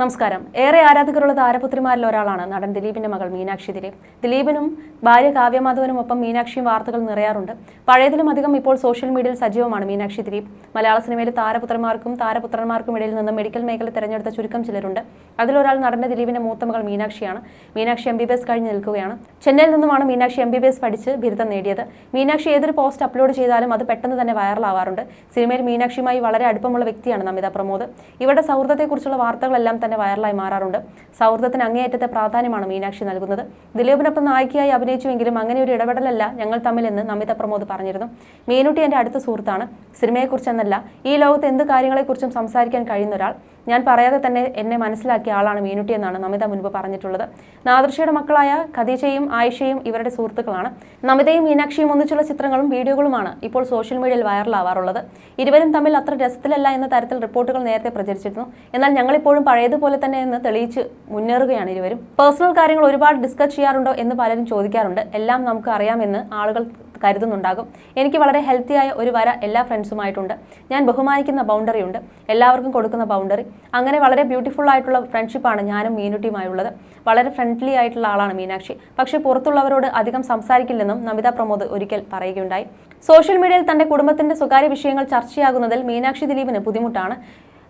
നമസ്കാരം. ഏറെ ആരാധകരുള്ള താരപുത്രിമാരിൽ ഒരാളാണ് നടൻ ദിലീപിന്റെ മകൾ മീനാക്ഷി ദിലീപ്. ദിലീപിനും ഭാര്യ കാവ്യമാധവനും ഒപ്പം മീനാക്ഷിയും വാർത്തകൾ നിറയാറുണ്ട്. പഴയതിലും അധികം ഇപ്പോൾ സോഷ്യൽ മീഡിയയിൽ സജീവമാണ് മീനാക്ഷി ദിലീപ്. മലയാള സിനിമയിലെ താരപുത്രന്മാർക്കും താരപുത്രന്മാർക്കും ഇടയിൽ നിന്ന് മെഡിക്കൽ മേഖല തിരഞ്ഞെടുത്ത ചുരുക്കം ചിലരുണ്ട്. അതിലൊരാൾ നടന്റെ ദിലീപിന്റെ മൂത്ത മകൾ മീനാക്ഷിയാണ്. Meenakshi M B B S കഴിഞ്ഞ് നിൽക്കുകയാണ്. ചെന്നൈയിൽ നിന്നുമാണ് Meenakshi M B B S പഠിച്ച് ബിരുദം നേടിയത്. മീനാക്ഷി ഏതൊരു പോസ്റ്റ് അപ്ലോഡ് ചെയ്താലും അത് പെട്ടെന്ന് തന്നെ വൈറലാവാറുണ്ട്. സിനിമയിൽ മീനാക്ഷിയുമായി വളരെ അടുപ്പമുള്ള വ്യക്തിയാണ് നമിത പ്രമോദ്. ഇവരുടെ സൗഹൃദത്തെക്കുറിച്ചുള്ള വാർത്തകളെല്ലാം തന്നെ വൈറലായി മാറാറുണ്ട്. സൗഹൃദത്തിന് അങ്ങേയറ്റത്തെ പ്രാധാന്യമാണ് മീനാക്ഷി നൽകുന്നത്. ദിലീപിനൊപ്പം നായികയായി അഭിനയിച്ചുവെങ്കിലും അങ്ങനെ ഒരു ഇടപെടലല്ല ഞങ്ങൾ തമ്മിലെന്ന് നമിത പ്രമോദ് പറഞ്ഞിരുന്നു. മീനുട്ടി എന്റെ അടുത്ത സുഹൃത്താണ്. സിനിമയെക്കുറിച്ചെന്നല്ല ഈ ലോകത്ത് എന്ത് കാര്യങ്ങളെക്കുറിച്ചും സംസാരിക്കാൻ കഴിയുന്ന ഒരാൾ. ഞാൻ പറയാതെ തന്നെ എന്നെ മനസ്സിലാക്കിയ ആളാണ് മീനുട്ടി എന്നാണ് നമിത മുൻപ് പറഞ്ഞിട്ടുള്ളത്. നാദൃശയുടെ മക്കളായ ഖദീജയും ആയിഷയും ഇവരുടെ സുഹൃത്തുക്കളാണ്. നമിതയും മീനാക്ഷിയും ഒന്നിച്ചുള്ള ചിത്രങ്ങളും വീഡിയോകളുമാണ് ഇപ്പോൾ സോഷ്യൽ മീഡിയയിൽ വൈറലാവാറുള്ളത്. ഇരുവരും തമ്മിൽ അത്ര രസത്തിലല്ല എന്ന തരത്തിൽ റിപ്പോർട്ടുകൾ നേരത്തെ പ്രചരിച്ചിരുന്നു. എന്നാൽ ഞങ്ങളിപ്പോഴും പഴയതുപോലെ തന്നെ എന്ന് തെളിയിച്ച് മുന്നേറുകയാണ് ഇരുവരും. പേഴ്സണൽ കാര്യങ്ങൾ ഒരുപാട് ഡിസ്കസ് ചെയ്യാറുണ്ടോ എന്ന് പലരും ചോദിക്കാറുണ്ട്. എല്ലാം നമുക്ക് അറിയാമെന്ന് ആളുകൾ കരുതുന്നുണ്ടാകും. എനിക്ക് വളരെ ഹെൽത്തിയായ ഒരു വര എല്ലാ ഫ്രണ്ട്സുമായിട്ടുണ്ട്. ഞാൻ ബഹുമാനിക്കുന്ന ബൗണ്ടറി ഉണ്ട്. എല്ലാവർക്കും കൊടുക്കുന്ന ബൗണ്ടറി അങ്ങനെ വളരെ ബ്യൂട്ടിഫുൾ ആയിട്ടുള്ള ഫ്രണ്ട്ഷിപ്പാണ് ഞാനും മീനുട്ടിയുമായുള്ളത് വളരെ ഫ്രണ്ട്ലി ആയിട്ടുള്ള ആളാണ് മീനാക്ഷി. പക്ഷേ പുറത്തുള്ളവരോട് അധികം സംസാരിക്കില്ലെന്നും നമിത പ്രമോദ് ഒരിക്കൽ പറയുകയുണ്ടായി. സോഷ്യൽ മീഡിയയിൽ തന്റെ കുടുംബത്തിന്റെ സ്വകാര്യ വിഷയങ്ങൾ ചർച്ചയാകുന്നതിൽ മീനാക്ഷി ദിലീപിന് ബുദ്ധിമുട്ടാണ്.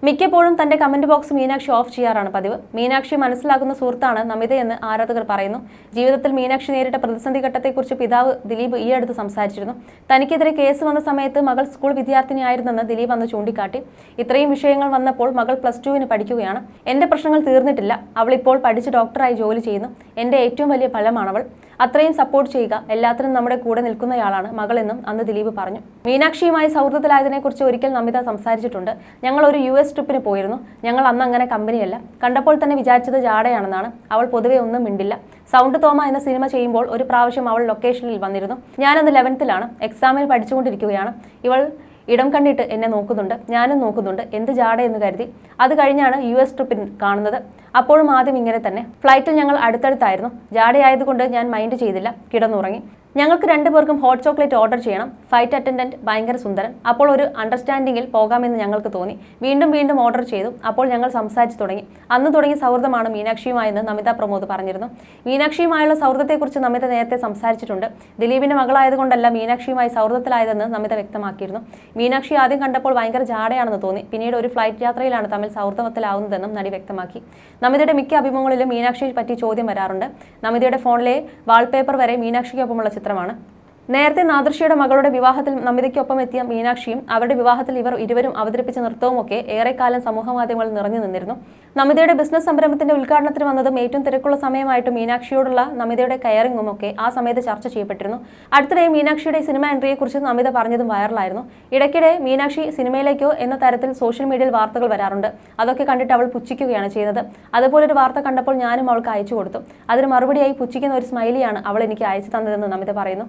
മിക്കപ്പോഴും തന്റെ കമന്റ് ബോക്സ് മീനാക്ഷി ഓഫ് ചെയ്യാറാണ് പതിവ്. മീനാക്ഷി മനസ്സിലാക്കുന്ന സുഹൃത്താണ് നമിതയെന്ന് ആരാധകർ പറയുന്നു. ജീവിതത്തിൽ മീനാക്ഷി നേരിട്ട പ്രതിസന്ധി ഘട്ടത്തെക്കുറിച്ച് പിതാവ് ദിലീപ് ഈ അടുത്ത് സംസാരിച്ചിരുന്നു. തനിക്കെതിരെ കേസ് വന്ന സമയത്ത് മകൾ സ്കൂൾ വിദ്യാർത്ഥിനിയായിരുന്നെന്ന് ദിലീപ് അന്ന് ചൂണ്ടിക്കാട്ടി. ഇത്രയും വിഷയങ്ങൾ വന്നപ്പോൾ മകൾ പ്ലസ് ടുവിന് പഠിക്കുകയാണ്. എന്റെ പ്രശ്നങ്ങൾ തീർന്നിട്ടില്ല. അവൾ ഇപ്പോൾ പഠിച്ച് ഡോക്ടറായി ജോലി ചെയ്യുന്നു. എന്റെ ഏറ്റവും വലിയ ഫലമാണവൾ അത്രയും സപ്പോർട്ട് ചെയ്യുക. എല്ലാത്തിനും നമ്മുടെ കൂടെ നിൽക്കുന്നയാളാണ് മകളെന്നും അന്ന് ദിലീപ് പറഞ്ഞു. മീനാക്ഷിയുമായി സൗഹൃദത്തിലായതിനെക്കുറിച്ച് ഒരിക്കൽ നമിത സംസാരിച്ചിട്ടുണ്ട്. ഞങ്ങൾ ഒരു യു എസ് ട്രിപ്പിന് പോയിരുന്നു. ഞങ്ങൾ അന്ന് അങ്ങനെ കമ്പനിയല്ല. കണ്ടപ്പോൾ തന്നെ വിചാരിച്ചത് ജാടയാണെന്നാണ്. അവൾ പൊതുവെ ഒന്നും മിണ്ടില്ല. സൗണ്ട് തോമ എന്ന സിനിമ ചെയ്യുമ്പോൾ ഒരു പ്രാവശ്യം അവൾ ലൊക്കേഷനിൽ വന്നിരുന്നു. ഞാനന്ന് ലെവൻത്തിലാണ് എക്സാമിന് പഠിച്ചുകൊണ്ടിരിക്കുകയാണ്. ഇവൾ ഇടം കണ്ടിട്ട് എന്നെ നോക്കുന്നുണ്ട് ഞാനും നോക്കുന്നുണ്ട് എന്ത് ജാട എന്ന് കരുതി. അത് കഴിഞ്ഞാണ് യു എസ് ട്രിപ്പിൽ കാണുന്നത്. അപ്പോഴും ആദ്യം ഇങ്ങനെ തന്നെ. ഫ്ലൈറ്റിൽ ഞങ്ങൾ അടുത്തടുത്തായിരുന്നു. ജാടയായതുകൊണ്ട് ഞാൻ മൈൻഡ് ചെയ്തില്ല. കിടന്നുറങ്ങി. ഞങ്ങൾക്ക് രണ്ടുപേർക്കും ഹോട്ട് ചോക്ലേറ്റ് ഓർഡർ ചെയ്യണം. ഫ്ലൈറ്റ് അറ്റൻഡന്റ് ഭയങ്കര സുന്ദരൻ. അപ്പോൾ ഒരു അണ്ടർസ്റ്റാൻഡിങ്ങിൽ പോകാമെന്ന് ഞങ്ങൾക്ക് തോന്നി. വീണ്ടും വീണ്ടും ഓർഡർ ചെയ്തു. അപ്പോൾ ഞങ്ങൾ സംസാരിച്ചു തുടങ്ങി. അന്ന് തുടങ്ങിയ സൗഹൃദമാണ് മീനാക്ഷിയുമായെന്ന് നമിത പ്രമോദ് പറഞ്ഞിരുന്നു. മീനാക്ഷിയുമായുള്ള സൗഹൃദത്തെക്കുറിച്ച് നമിത നേരത്തെ സംസാരിച്ചിട്ടുണ്ട്. ദിലീപിന്റെ മകളായതുകൊണ്ടല്ല മീനാക്ഷിയുമായി സൗഹൃദത്തിലായതെന്ന് നമിത വ്യക്തമാക്കിയിരുന്നു. മീനാക്ഷി ആദ്യം കണ്ടപ്പോൾ ഭയങ്കര ജാടയാണെന്ന് തോന്നി. പിന്നീട് ഒരു ഫ്ലൈറ്റ് യാത്രയിലാണ് തമ്മിൽ സൗഹൃദത്തിലാവുന്നതെന്നും നടി വ്യക്തമാക്കി. നമിതയുടെ മിക്ക അഭിമുഖങ്ങളിലും മീനാക്ഷിയെ പറ്റി ചോദ്യം വരാറുണ്ട്. നമിതയുടെ ഫോണിലെ വാൾപേപ്പർ വരെ മീനാക്ഷിക്കൊപ്പമുള്ള ചിത്രമാണ് നേരത്തെ നാദൃശിയുടെ മകളുടെ വിവാഹത്തിൽ നമിതയ്ക്കൊപ്പം എത്തിയ മീനാക്ഷിയും അവരുടെ വിവാഹത്തിൽ ഇവർ ഇരുവരും അവതരിപ്പിച്ച നൃത്തവുമൊക്കെ ഏറെക്കാലം സമൂഹമാധ്യമങ്ങളിൽ നിറഞ്ഞു നിന്നിരുന്നു. നമിതയുടെ ബിസിനസ് സംരംഭത്തിന്റെ ഉദ്ഘാടനത്തിന് വന്നതും ഏറ്റവും തിരക്കുള്ള സമയമായിട്ട് മീനാക്ഷിയോടുള്ള നമിതയുടെ കയറിങ്ങും ഒക്കെ ആ സമയത്ത് ചർച്ച ചെയ്യപ്പെട്ടിരുന്നു. അടുത്തിടെ മീനാക്ഷിയുടെ സിനിമ എൻട്രിയെക്കുറിച്ച് നമിത പറഞ്ഞതും വൈറലായിരുന്നു. ഇടയ്ക്കിടെ മീനാക്ഷി സിനിമയിലേക്കോ എന്ന തരത്തിൽ സോഷ്യൽ മീഡിയയിൽ വാർത്തകൾ വരാറുണ്ട്. അതൊക്കെ കണ്ടിട്ട് അവൾ പുച്ഛിക്കുകയാണ് ചെയ്യുന്നത് അതുപോലൊരു വാർത്ത കണ്ടപ്പോൾ ഞാനും അവൾക്ക് അയച്ചു കൊടുത്തു. അതിന് മറുപടിയായി പുച്ഛിക്കുന്ന ഒരു സ്മൈലിയാണ് അവൾ എനിക്ക് അയച്ചു തന്നതെന്ന് നമിത പറയുന്നു.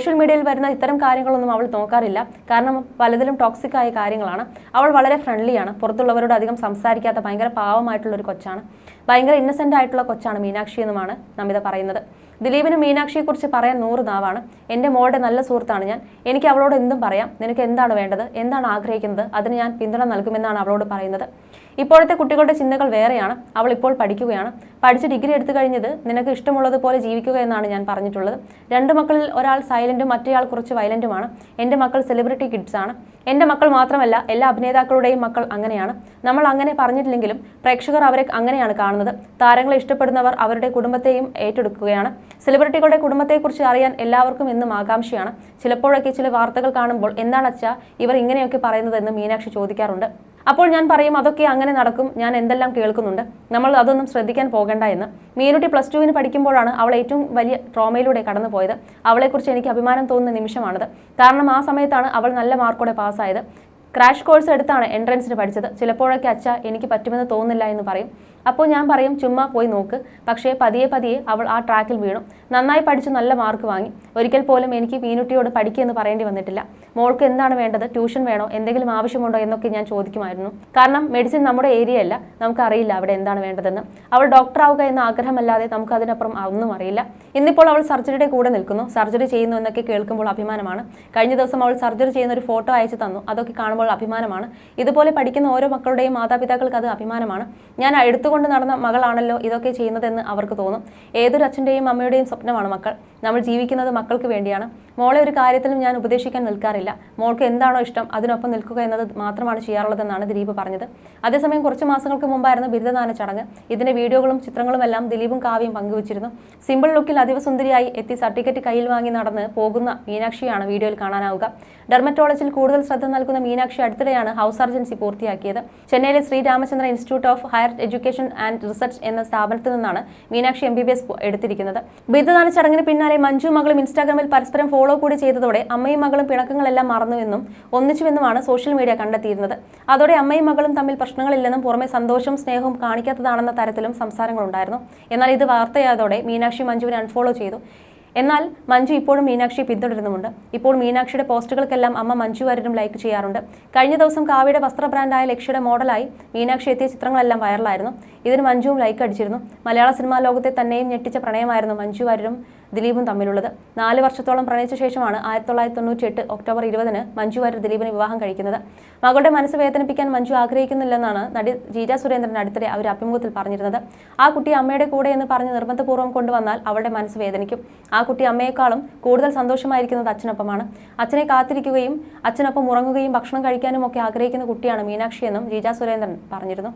സോഷ്യൽ മീഡിയയിൽ വരുന്ന ഇത്തരം കാര്യങ്ങളൊന്നും അവൾ നോക്കാറില്ല. കാരണം പലതിലും ടോക്സിക് ആയ കാര്യങ്ങളാണ്. അവൾ വളരെ ഫ്രണ്ട്ലിയാണ് പുറത്തുള്ളവരോട് അധികം സംസാരിക്കാത്ത ഭയങ്കര പാവമായിട്ടുള്ള ഒരു കൊച്ചാണ്. ഭയങ്കര ഇന്നസെന്റ് ആയിട്ടുള്ള കൊച്ചാണ് മീനാക്ഷി എന്നുമാണ് നമിത പറയുന്നത്. ദിലീപിന് മീനാക്ഷിയെക്കുറിച്ച് പറയാൻ നൂറ് നാവാണ്. എന്റെ മോളുടെ നല്ല സുഹൃത്താണ് ഞാൻ. എനിക്ക് അവളോട് എന്തും പറയാം. നിനക്ക് എന്താണ് വേണ്ടത്? എന്താണ് ആഗ്രഹിക്കുന്നത്? അതിന് ഞാൻ പിന്തുണ നൽകുമെന്നാണ് അവളോട് പറയുന്നത്. ഇപ്പോഴത്തെ കുട്ടികളുടെ ചിന്തകൾ വേറെയാണ്. അവൾ ഇപ്പോൾ പഠിക്കുകയാണ്. പഠിച്ച് ഡിഗ്രി എടുത്തു കഴിഞ്ഞത് നിനക്ക് ഇഷ്ടമുള്ളതുപോലെ ജീവിക്കുക എന്നാണ് ഞാൻ പറഞ്ഞിട്ടുള്ളത്. രണ്ട് മക്കളിൽ ഒരാൾ സൈലന്റും മറ്റേയാൾ കുറച്ച് വയലന്റുമാണ്. എന്റെ മക്കൾ സെലിബ്രിറ്റി കിഡ്സ് ആണ് എന്റെ മക്കൾ മാത്രമല്ല എല്ലാ അഭിനേതാക്കളുടെയും മക്കൾ അങ്ങനെയാണ്. നമ്മൾ അങ്ങനെ പറഞ്ഞിട്ടില്ലെങ്കിലും പ്രേക്ഷകർ അവരെ അങ്ങനെയാണ് കാണുന്നത്. താരങ്ങളെ ഇഷ്ടപ്പെടുന്നവർ അവരുടെ കുടുംബത്തെയും ഏറ്റെടുക്കുകയാണ്. സെലിബ്രിറ്റികളുടെ കുടുംബത്തെക്കുറിച്ച് അറിയാൻ എല്ലാവർക്കും എന്നും ആകാംക്ഷയാണ്. ചിലപ്പോഴൊക്കെ ചില വാർത്തകൾ കാണുമ്പോൾ എന്താണ് അച്ഛാ ഇവർ ഇങ്ങനെയൊക്കെ പറയുന്നതെന്ന് മീനാക്ഷി ചോദിക്കാറുണ്ട്. അപ്പോൾ ഞാൻ പറയും അതൊക്കെ അങ്ങനെ നടക്കും. ഞാൻ എന്തെല്ലാം കേൾക്കുന്നുണ്ട്? നമ്മൾ അതൊന്നും ശ്രദ്ധിക്കാൻ പോകണ്ട എന്ന്. മീനുട്ടി പ്ലസ് ടുവിന് പഠിക്കുമ്പോഴാണ് അവൾ ഏറ്റവും വലിയ ട്രോമയിലൂടെ കടന്നു പോയത് അവളെക്കുറിച്ച് എനിക്ക് അഭിമാനം തോന്നുന്ന നിമിഷമാണത്. കാരണം ആ സമയത്താണ് അവൾ നല്ല മാർക്കോടെ പാസ്സായത് ക്രാഷ് കോഴ്സ് എടുത്താണ് എൻട്രൻസിന് പഠിച്ചത്. ചിലപ്പോഴൊക്കെ അച്ഛ എനിക്ക് പറ്റുമെന്ന് തോന്നുന്നില്ല എന്ന് പറയും. അപ്പോൾ ഞാൻ പറയും ചുമ്മാ പോയി നോക്ക്. പക്ഷേ പതിയെ പതിയെ അവൾ ആ ട്രാക്കിൽ വീണു. നന്നായി പഠിച്ച് നല്ല മാർക്ക് വാങ്ങി. ഒരിക്കൽ പോലും എനിക്ക് മീനുട്ടിയോട് പഠിക്കുമെന്ന് പറയേണ്ടി വന്നിട്ടില്ല. മോൾക്ക് എന്താണ് വേണ്ടത്? ട്യൂഷൻ വേണോ? എന്തെങ്കിലും ആവശ്യമുണ്ടോ എന്നൊക്കെ ഞാൻ ചോദിക്കുമായിരുന്നു. കാരണം മെഡിസിൻ നമ്മുടെ ഏരിയ അല്ല നമുക്കറിയില്ല അവിടെ എന്താണ് വേണ്ടതെന്ന്. അവൾ ഡോക്ടർ ആവുക എന്ന ആഗ്രഹമല്ലാതെ നമുക്ക് അതിനപ്പുറം ഒന്നും അറിയില്ല. ഇന്നിപ്പോൾ അവൾ സർജറിയുടെ കൂടെ നിൽക്കുന്നു. സർജറി ചെയ്യുന്നു എന്നൊക്കെ കേൾക്കുമ്പോൾ അഭിമാനമാണ്. കഴിഞ്ഞ ദിവസം അവൾ സർജറി ചെയ്യുന്ന ഒരു ഫോട്ടോ അയച്ചു തന്നു. അതൊക്കെ കാണുമ്പോൾ കാണുമ്പോൾ അഭിമാനമാണ്. ഇതുപോലെ പഠിക്കുന്ന ഓരോ മക്കളുടെയും മാതാപിതാക്കൾക്ക് അത് അഭിമാനമാണ്. ഞാൻ എടുത്തുകൊണ്ട് നടന്ന മകളാണല്ലോ ഇതൊക്കെ ചെയ്യുന്നതെന്ന് അവർക്ക് തോന്നും. ഏതൊരു അച്ഛന്റെയും അമ്മയുടെയും സ്വപ്നമാണ് മക്കൾ. നമ്മൾ ജീവിക്കുന്നത് മക്കൾക്ക് വേണ്ടിയാണ്. മോളെ ഒരു കാര്യത്തിലും ഞാൻ ഉപദേശിക്കാൻ നിൽക്കാറില്ല. മോൾക്ക് എന്താണോ ഇഷ്ടം അതിനൊപ്പം നിൽക്കുക എന്നത് മാത്രമാണ് ചെയ്യാറുള്ളതെന്നാണ് ദിലീപ് പറഞ്ഞത്. അതേസമയം കുറച്ച് മാസങ്ങൾക്ക് മുമ്പായിരുന്നു ബിരുദദാന ചടങ്ങ്. ഇതിന്റെ വീഡിയോകളും ചിത്രങ്ങളും എല്ലാം ദിലീപും കാവ്യം പങ്കുവച്ചിരുന്നു. സിമ്പിൾ ലുക്കിൽ അതിവസുന്ദരിയായി എത്തി സർട്ടിഫിക്കറ്റ് കയ്യിൽ വാങ്ങി നടന്ന് പോകുന്ന മീനാക്ഷിയാണ് വീഡിയോയിൽ കാണാനാവുക. ഡെർമറ്റോളജിയിൽ കൂടുതൽ ശ്രദ്ധ നൽകുന്ന മീനാക്ഷി അടുത്തിടെയാണ് ഹൗസ് സർജൻസി പൂർത്തിയാക്കിയത്. ചെന്നൈയിലെ Sri Ramachandra institute of higher education and research എന്ന സ്ഥാപനത്തിൽ നിന്നാണ് Meenakshi M B B S എടുത്തിരിക്കുന്നത്. ബിരുദദാന ചടങ്ങിന് പിന്നാലെ മഞ്ജു മകളും ഇൻസ്റ്റാഗ്രാമിൽ പരസ്പരം ഫോളോ കൂടി ചെയ്തതോടെ അമ്മയും മകളും പിണക്കങ്ങളെല്ലാം മറന്നുവെന്നും ഒന്നിച്ചുവെന്നുമാണ് സോഷ്യൽ മീഡിയ കണ്ടെത്തിയിരുന്നത്. അതോടെ അമ്മയും മകളും തമ്മിൽ പ്രശ്നങ്ങളില്ലെന്നും പുറമെ സന്തോഷവും സ്നേഹവും കാണിക്കാത്തതാണെന്ന തരത്തിലും സംസാരങ്ങളുണ്ടായിരുന്നു. എന്നാൽ ഇത് വാർത്തയായതോടെ മീനാക്ഷി മഞ്ജുവിനെ അൺഫോളോ ചെയ്തു. എന്നാൽ മഞ്ജു ഇപ്പോഴും മീനാക്ഷിയെ പിന്തുടരുന്നുമുണ്ട്. ഇപ്പോൾ മീനാക്ഷിയുടെ പോസ്റ്റുകൾക്കെല്ലാം അമ്മ മഞ്ജു വാര്യരും ലൈക്ക് ചെയ്യാറുണ്ട്. കഴിഞ്ഞ ദിവസം കാവ്യയുടെ വസ്ത്ര ബ്രാൻഡായ ലക്ഷ്യയുടെ മോഡലായി മീനാക്ഷി എത്തിയ ചിത്രങ്ങളെല്ലാം വൈറലായിരുന്നു ഇതിന് മഞ്ജുവും ലൈക്ക് അടിച്ചിരുന്നു. മലയാള സിനിമാ ലോകത്തെ തന്നെയും ഞെട്ടിച്ച പ്രണയമായിരുന്നു മഞ്ജു വാര്യരും ദിലീപും തമ്മിലുള്ളത്. നാല് വർഷത്തോളം പ്രണയിച്ച ശേഷമാണ് ആയിരത്തി തൊള്ളായിരത്തി തൊണ്ണൂറ്റി എട്ട് ഒക്ടോബർ ഇരുപതിന് മഞ്ജു വാര്യർ ദിലീപിനെ വിവാഹം കഴിക്കുന്നത്. മകളുടെ മനസ്സ് വേദനിപ്പിക്കാൻ മഞ്ജു ആഗ്രഹിക്കുന്നില്ലെന്നാണ് നടി ജീജ സുരേന്ദ്രൻ അടുത്തിടെ അവർ അഭിമുഖത്തിൽ പറഞ്ഞിരുന്നത്. ആ കുട്ടി അമ്മയുടെ കൂടെ എന്ന് പറഞ്ഞ് നിർബന്ധപൂർവം കൊണ്ടുവന്നാൽ അവളുടെ മനസ്സ് വേദനിക്കും. ആ കുട്ടി അമ്മയെക്കാളും കൂടുതൽ സന്തോഷമായിരിക്കുന്നത് അച്ഛനൊപ്പമാണ്. അച്ഛനെ കാത്തിരിക്കുകയും അച്ഛനൊപ്പം ഉറങ്ങുകയും ഭക്ഷണം കഴിക്കാനും ഒക്കെ ആഗ്രഹിക്കുന്ന കുട്ടിയാണ് മീനാക്ഷി എന്നും ജീജ സുരേന്ദ്രൻ പറഞ്ഞിരുന്നു.